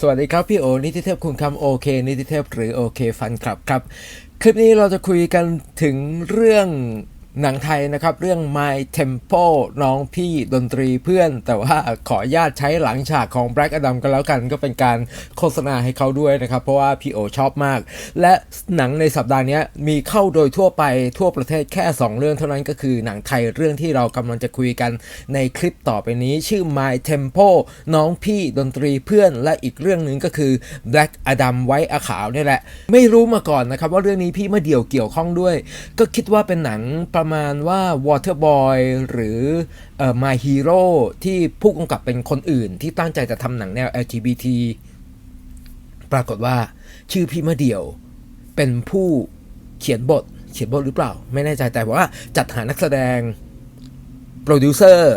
สวัสดีครับพี่โอนิติเทพคุณคำโอเคนิติเทพหรือโอเคฟันครับครับ คลิปนี้เราจะคุยกันถึงเรื่อง หนังไทยนะครับเรื่อง My Tempo น้องพี่ดนตรีเพื่อน แต่ว่าขออนุญาตใช้หลังฉากของ Black Adam กันแล้วกัน ก็เป็นการโฆษณาให้เขาด้วยนะครับ เพราะว่าพี่โอชอบมาก และหนังในสัปดาห์นี้มีเข้าโดยทั่วไปทั่วประเทศแค่ 2 เรื่องเท่านั้นก็คือหนังไทยเรื่องที่เรากำลังจะคุยกันในคลิปต่อไปนี้ ชื่อ My Tempo น้องพี่ดนตรีเพื่อน และอีกเรื่องหนึ่งก็คือ Black Adam ไว้อาขาวนี่แหละ ไม่รู้มาก่อนนะครับว่าเรื่องนี้พี่มาเดี่ยวเกี่ยวข้องด้วย ก็คิดว่าเป็นหนังประมาณว่า Waterboy หรืออ My Hero ที่ผู้กำกับเป็นคนอื่น ที่ตั้งใจจะทำหนังแนว LGBT ปรากฏว่า ชื่อพี่มะเดี่ยว เป็นผู้เขียนบท เขียนบทหรือเปล่า ไม่แน่ใจแต่ว่าจัดหานักแสดง โปรดิวเซอร์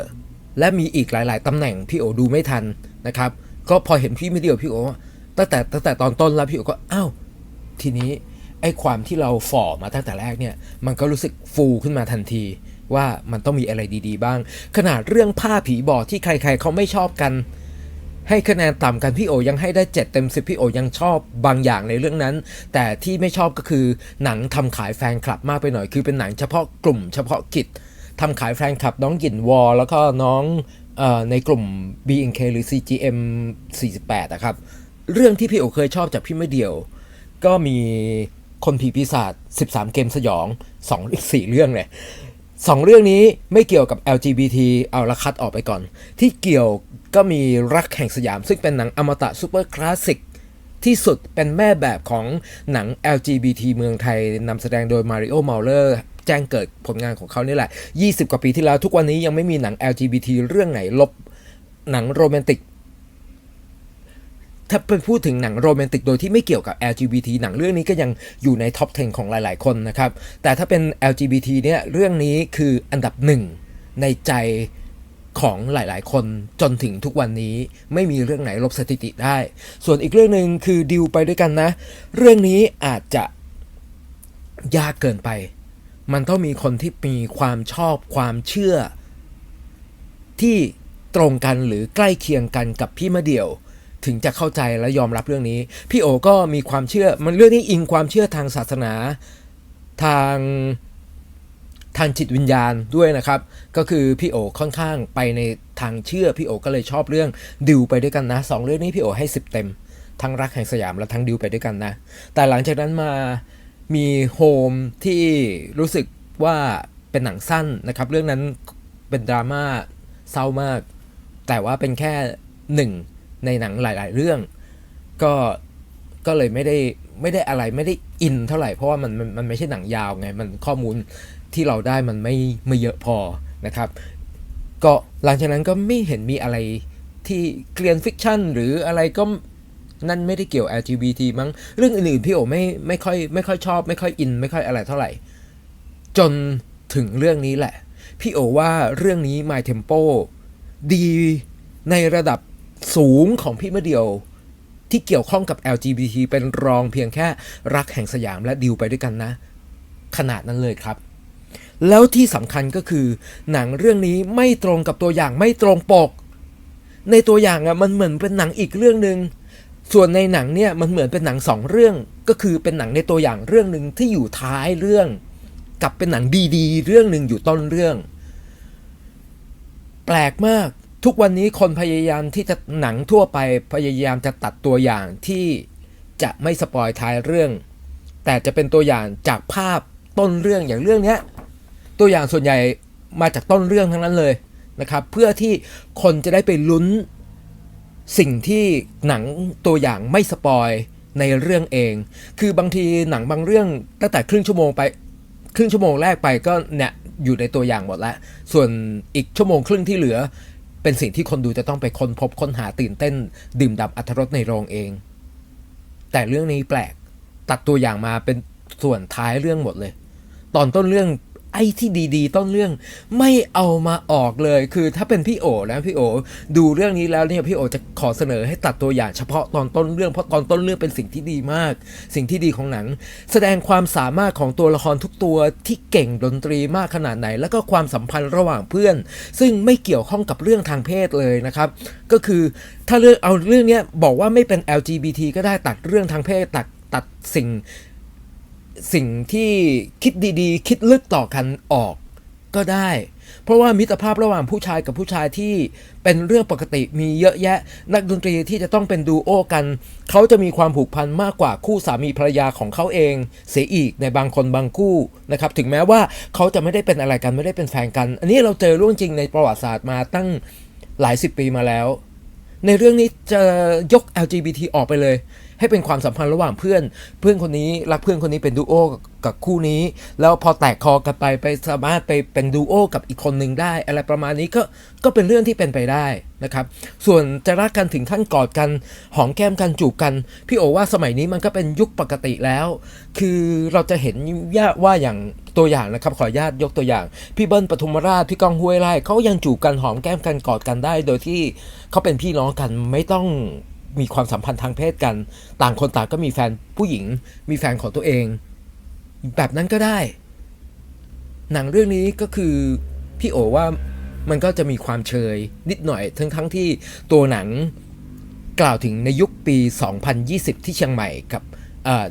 และมีอีกหลาย ๆตำแหน่งพี่โอดูไม่ทันนะครับ ก็พอเห็นพี่ม่เดียวพี่โอตั้งแต่ตั้งแต่ตอนต้นแล้วพี่โอก็อ้าวทีนี้ อ้ความที่เราฝ่อมาตั้งแต่แรกเนี่ย มันก็รู้สึกฟูขึ้นมาทันทีว่ามันต้องมีอะไรดีๆ บ้าง ขนาดเรื่องผ้าผีบอกที่ใคร ๆเขาไม่ชอบกัน ให้คะแนนต่ำกันพี่โอยังให้ได้ 7 เต็ม 10 พี่โอยังชอบบางอย่างในเรื่องนั้น แต่ที่ไม่ชอบก็คือหนังทำขายแฟนคลับมากไปหน่อย คือเป็นหนังเฉพาะกลุ่มเฉพาะกิจทำขายแฟนคลับน้องหยินวอลแล้วก็น้องออในกลุ่ม BNK หรือ CGM 48นะครับ เรื่องที่พี่โอเคยชอบจากพี่ไม่เดียว ก็มี คนผีปีศาจ13 เกมสยอง2อีก4เรื่องเลยสองเรื่องนี้ไม่เกี่ยวกับ LGBT เอาละคัดออกไปก่อน ที่เกี่ยวก็มีรักแห่งสยาม ซึ่งเป็นหนังอมตะซูเปอร์คลาสสิกที่สุดเป็นแม่แบบของหนัง LGBT เมืองไทยนำแสดงโดยมาริโอมาเลอร์แจ้งเกิดผลงานของเขานี่แหละ 20 กว่าปีที่แล้วทุกวันนี้ยังไม่มีหนัง LGBT เรื่องไหนลบหนังโรแมนติก ถ้าเป็นพูดถึงหนังโรแมนติกโดยที่ไม่เกี่ยวกับ LGBT หนังเรื่องนี้ก็ยังอยู่ในท็อป 10 ของหลาย ๆ คนนะครับ แต่ถ้าเป็น LGBT เนี่ยเรื่องนี้คืออันดับหนึ่งในใจของหลาย ๆ คนจนถึงทุกวันนี้ไม่มีเรื่องไหนลบสถิติได้ ส่วนอีกเรื่องหนึ่งคือดิวไปด้วยกันนะ เรื่องนี้อาจจะยากเกินไป มันต้องมีคนที่มีความชอบความเชื่อ ที่ตรงกันหรือใกล้เคียงกันกับพี่มะเดี่ยว ถึงจะเข้าใจและยอมรับเรื่องนี้ พี่โอก็มีความเชื่อมันเรื่องนี้อิงความเชื่อทางศาสนาทางทางจิตวิญญาณด้วยนะครับ ก็คือพี่โอค่อนข้างไปในทางเชื่อพี่โอก็เลยชอบเรื่องดิวไปด้วยกันนะสองเรื่องนี้พี่โอให้ 10 เต็ม ทั้งรักแห่งสยามและทั้งดิวไปด้วยกันนะ แต่หลังจากนั้นมามีโฮมที่รู้สึกว่าเป็นหนังสั้นนะครับ เรื่องนั้นเป็นดราม่าเศร้ามาก แต่ว่าเป็นแค่หนึ่ง ในหนังหลาย ๆ เรื่อง ก็ก็เลยไม่ได้ไม่ได้อะไรไม่ได้อินเท่าไหร่เพราะว่ามันมันมันไม่ใช่หนังยาวไง มันข้อมูลที่เราได้มันไม่ไม่เยอะพอนะครับ ก็หลังจากนั้นก็ไม่เห็นมีอะไรที่เกลียนฟิกชันหรืออะไรก็นั่นไม่ได้เกี่ยว LGBT มั้ง เรื่องอื่นๆพี่โอไม่ไม่ค่อยไม่ค่อยชอบ ไม่ค่อยอิน ไม่ค่อยอะไรเท่าไหร่ จนถึงเรื่องนี้แหละ พี่โอว่าเรื่องนี้ My Tempo ดีในระดับ สูงของพี่มะเดียวที่เกี่ยวข้องกับ LGBT เป็นรองเพียงแค่รักแห่งสยามและดิวไปด้วยกันนะ ขนาดนั้นเลยครับ แล้วที่สำคัญก็คือ หนังเรื่องนี้ไม่ตรงกับตัวอย่างไม่ตรงปก ในตัวอย่างอะมันเหมือนเป็นหนังอีกเรื่องหนึ่งส่วนในหนังเนี่ยมันเหมือนเป็นหนังสองเรื่อง ก็คือเป็นหนังในตัวอย่างเรื่องหนึ่งที่อยู่ท้ายเรื่อง กับเป็นหนังดีๆ เรื่องหนึ่งอยู่ต้นเรื่อง แปลกมาก ทุกวันนี้คนพยายามที่จะหนังทั่วไปพยายามจะตัดตัวอย่างที่จะไม่สปอยท้ายเรื่อง แต่จะเป็นตัวอย่างจากภาพต้นเรื่องอย่างเรื่องเนี้ยตัวอย่างส่วนใหญ่มาจากต้นเรื่องทั้งนั้นเลยนะครับ เพื่อที่คนจะได้ไปลุ้นสิ่งที่หนังตัวอย่างไม่สปอยในเรื่องเอง คือบางทีหนังบางเรื่องตั้งแต่ครึ่งชั่วโมงไปครึ่งชั่วโมงแรกไปก็เนี่ยอยู่ในตัวอย่างหมดแล้ว ส่วนอีกชั่วโมงครึ่งที่เหลือ เป็นสิ่งที่คนดูจะต้องไปค้นพบค้นหาตื่นเต้น ดื่มด่ำอัธรสในโรงเอง แต่เรื่องนี้แปลกตัดตัวอย่างมาเป็นส่วนท้ายเรื่องหมดเลย ตอนต้นเรื่อง ไอ้ที่ดีๆ ต้นเรื่องไม่เอามาออกเลย คือถ้าเป็นพี่โอนะพี่โอ ดูเรื่องนี้แล้วเนี่ยพี่โอจะขอเสนอให้ตัดตัวอย่างเฉพาะตอนต้นเรื่องเพราะตอนต้นเรื่องเป็นสิ่งที่ดีมาก สิ่งที่ดีของหนัง แสดงความสามารถของตัวละครทุกตัวที่เก่งดนตรีมากขนาดไหน แล้วก็ความสัมพันธ์ระหว่างเพื่อน ซึ่งไม่เกี่ยวข้องกับเรื่องทางเพศเลยนะครับ ก็คือถ้าเรื่องเอาเรื่องเนี้ยบอกว่าไม่เป็น LGBT ก็ได้ตัดเรื่องทางเพศตัดตัดสิ่ง สิ่งที่คิดดีๆ คิดลึกต่อกันออกก็ได้ เพราะว่ามิตรภาพระหว่างผู้ชายกับผู้ชายที่เป็นเรื่องปกติมีเยอะแยะ นักดนตรีที่จะต้องเป็นดูโอกัน เขาจะมีความผูกพันมากกว่าคู่สามีภรรยาของเขาเอง เสียอีกในบางคนบางคู่นะครับถึงแม้ว่าเขาจะไม่ได้เป็นอะไรกันไม่ได้เป็นแฟนกัน อันนี้เราเจอเรื่องจริงในประวัติศาสตร์มาตั้งหลายสิบปีมาแล้ว ในเรื่องนี้จะยก LGBT ออกไปเลย ให้เป็นความสัมพันธ์ระหว่างเพื่อน เพื่อนคนนี้รักเพื่อนคนนี้เป็นดูโอกับคู่นี้ แล้วพอแตกคอกันไปไปสามารถไปเป็นดูโอกับอีกคนหนึ่งได้ อะไรประมาณนี้ก็ก็เป็นเรื่องที่เป็นไปได้นะครับ ส่วนจะรักกันถึงขั้นกอดกันหอมแก้มกันจูบกัน พี่โอว่าสมัยนี้มันก็เป็นยุคปกติแล้ว คือเราจะเห็นว่าอย่างตัวอย่างนะครับขออนุญาตยกตัวอย่าง พี่เบิ้ลปทุมราชพี่ก้องห้วยไร่เขายังจูบกันหอมแก้มกันกอดกันได้ โดยที่เขาเป็นพี่น้องกันไม่ต้อง มีความสัมพันธ์ทางเพศกัน ต่างคนต่างก็มีแฟนผู้หญิง มีแฟนของตัวเอง แบบนั้นก็ได้ หนังเรื่องนี้ก็คือพี่โอว่ามันก็จะมีความเชยนิดหน่อย ทั้งทั้งที่ตัวหนังกล่าวถึงในยุคปี 2020 ที่เชียงใหม่กับ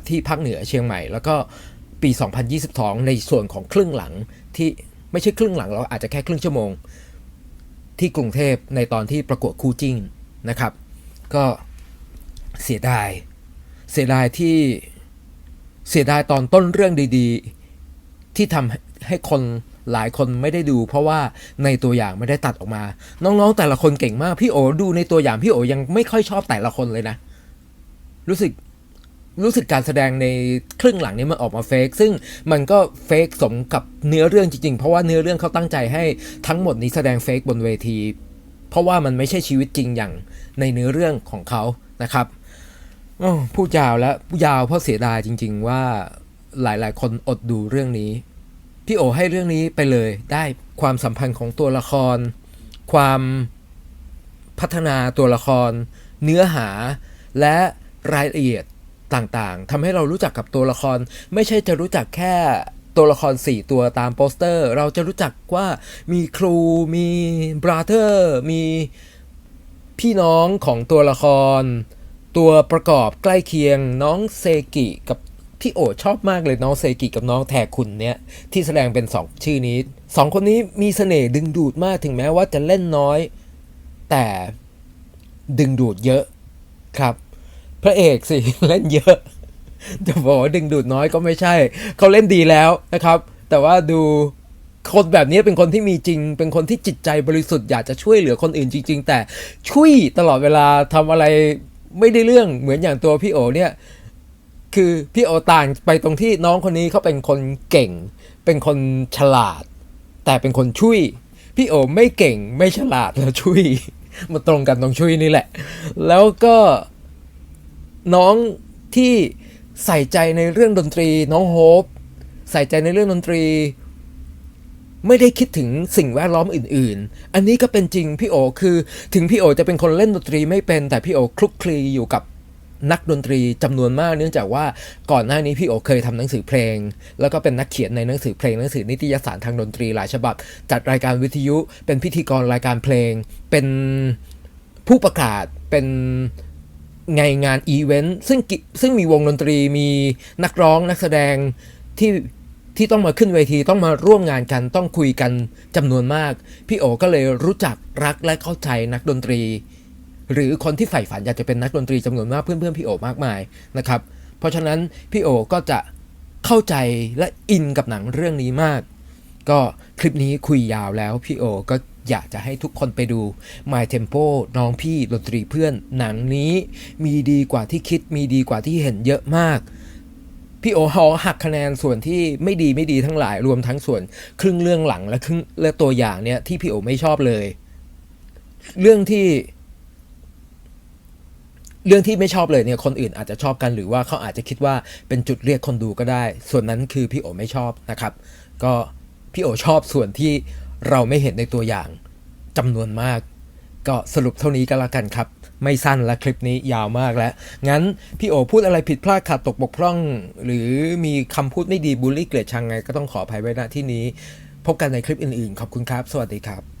ที่ภาคเหนือเชียงใหม่ แล้วก็ปี 2022 ในส่วนของครึ่งหลังที่ไม่ใช่ครึ่งหลังเราอาจจะแค่ครึ่งชั่วโมง ที่กรุงเทพในตอนที่ประกวดคู่จิ้งนะครับ ก็ เสียดาย เสียดายที่เสียดายตอนต้นเรื่องดีๆ ที่ทำให้คนหลายคนไม่ได้ดู เพราะว่าในตัวอย่างไม่ได้ตัดออกมา น้องๆ แต่ละคนเก่งมาก พี่โอดูในตัวอย่างพี่โอยังไม่ค่อยชอบแต่ละคนเลยนะ รู้สึกรู้สึกการแสดงในครึ่งหลังนี้มันออกมาเฟกซึ่งมันก็เฟกสมกับเนื้อเรื่องจริงๆ เพราะว่าเนื้อเรื่องเขาตั้งใจให้ทั้งหมดนี้แสดงเฟกบนเวที เพราะว่ามันไม่ใช่ชีวิตจริงอย่างในเนื้อเรื่องของเขานะครับ อ้พูดยาวแล้วยาวเพราะเสียดายจริง ๆ ว่าหลายๆ คนอดดูเรื่องนี้ พี่โอให้เรื่องนี้ไปเลยได้ความสัมพันธ์ของตัวละคร ความพัฒนาตัวละคร เนื้อหาและรายละเอียดต่างๆทำให้เรารู้จักกับตัวละคร ไม่ใช่จะรู้จักแค่ตัวละคร 4 ตัวตามโปสเตอร์ เราจะรู้จักว่ามีครู มีบราเธอร์ มีพี่น้องของตัวละคร ตัวประกอบใกล้เคียงน้องเซกิกับพี่โอชอบมากเลยน้องเซกิกับน้องแทคุณเนี่ยที่แสดงเป็นสองชื่อนี้สองคนนี้มีเสน่ห์ดึงดูดมากถึงแม้ว่าจะเล่นน้อย แต่ดึงดูดเยอะครับ พระเอกสิเล่นเยอะจะบอกว่าดึงดูดน้อยก็ไม่ใช่ เขาเล่นดีแล้วนะครับ แต่ว่าดูคนแบบนี้เป็นคนที่มีจริง เป็นคนที่จิตใจบริสุทธิ์อยากจะช่วยเหลือคนอื่นจริง ๆ แต่ช่วยตลอดเวลาทำอะไร ไม่ได้เรื่องเหมือนอย่างตัวพี่โอเนี่ย คือพี่โอต่างไปตรงที่น้องคนนี้เขาเป็นคนเก่ง เป็นคนฉลาด แต่เป็นคนช่วย พี่โอไม่เก่งไม่ฉลาดแล้วช่วยมาตรงกันตรงช่วยนี่แหละ แล้วก็น้องที่ใส่ใจในเรื่องดนตรีน้องโฮปใส่ใจในเรื่องดนตรี ไม่ได้คิดถึงสิ่งแวดล้อมอื่น ๆ อันนี้ก็เป็นจริงพี่โอคือ ถึงพี่โอจะเป็นคนเล่นดนตรีไม่เป็น แต่พี่โอคลุกคลีอยู่กับนักดนตรีจำนวนมากเนื่องจากว่าก่อนหน้านี้พี่โอเคยทำหนังสือเพลง แล้วก็เป็นนักเขียนในหนังสือเพลงหนังสือนิตยสารทางดนตรีหลายฉบับ จัดรายการวิทยุ เป็นพิธีกรรายการเพลง เป็นผู้ประกาศเป็นไงงานอีเวนต์ซึ่งซึ่งมีวงดนตรีมีนักร้องนักแสดงที่ ที่ต้องมาขึ้นเวทีต้องมาร่วมงานกันต้องคุยกันจำนวนมาก พี่โอก็เลยรู้จักรักและเข้าใจนักดนตรี หรือคนที่ใฝ่ฝันอยากจะเป็นนักดนตรีจำนวนมากเพื่อนๆพี่โอมากมายนะครับ เพราะฉะนั้นพี่โอก็จะเข้าใจและอินกับหนังเรื่องนี้มาก ก็คลิปนี้คุยยาวแล้วพี่โอก็อยากจะให้ทุกคนไปดู My Tempo น้องพี่ดนตรีเพื่อนหนังนี้ มีดีกว่าที่คิดมีดีกว่าที่เห็นเยอะมาก พี่โอฮอหักคะแนนส่วนที่ไม่ดีไม่ดีทั้งหลายรวมทั้งส่วน ครึ่งเรื่องหลังและครึ่งและตัวอย่างเนี่ยที่พี่โอไม่ชอบเลย เรื่องที่ เรื่องที่ไม่ชอบเลยเนี่ยคนอื่นอาจจะชอบกันหรือว่าเขาอาจจะคิดว่าเป็นจุดเรียกคนดูก็ได้ ส่วนนั้นคือพี่โอไม่ชอบนะครับ ก็พี่โอชอบส่วนที่เราไม่เห็นในตัวอย่างจำนวนมาก ก็สรุปเท่านี้ก็แล้วกันครับ ไม่สั้นและคลิปนี้ยาวมากแล้ว งั้นพี่โอพูดอะไรผิดพลาดขาดตกบกพร่อง หรือมีคำพูดไม่ดีบูลลี่เกลียดชังไงก็ต้องขออภัยไว้ณที่นี้ พบกันในคลิปอื่นๆ ขอบคุณครับ สวัสดีครับ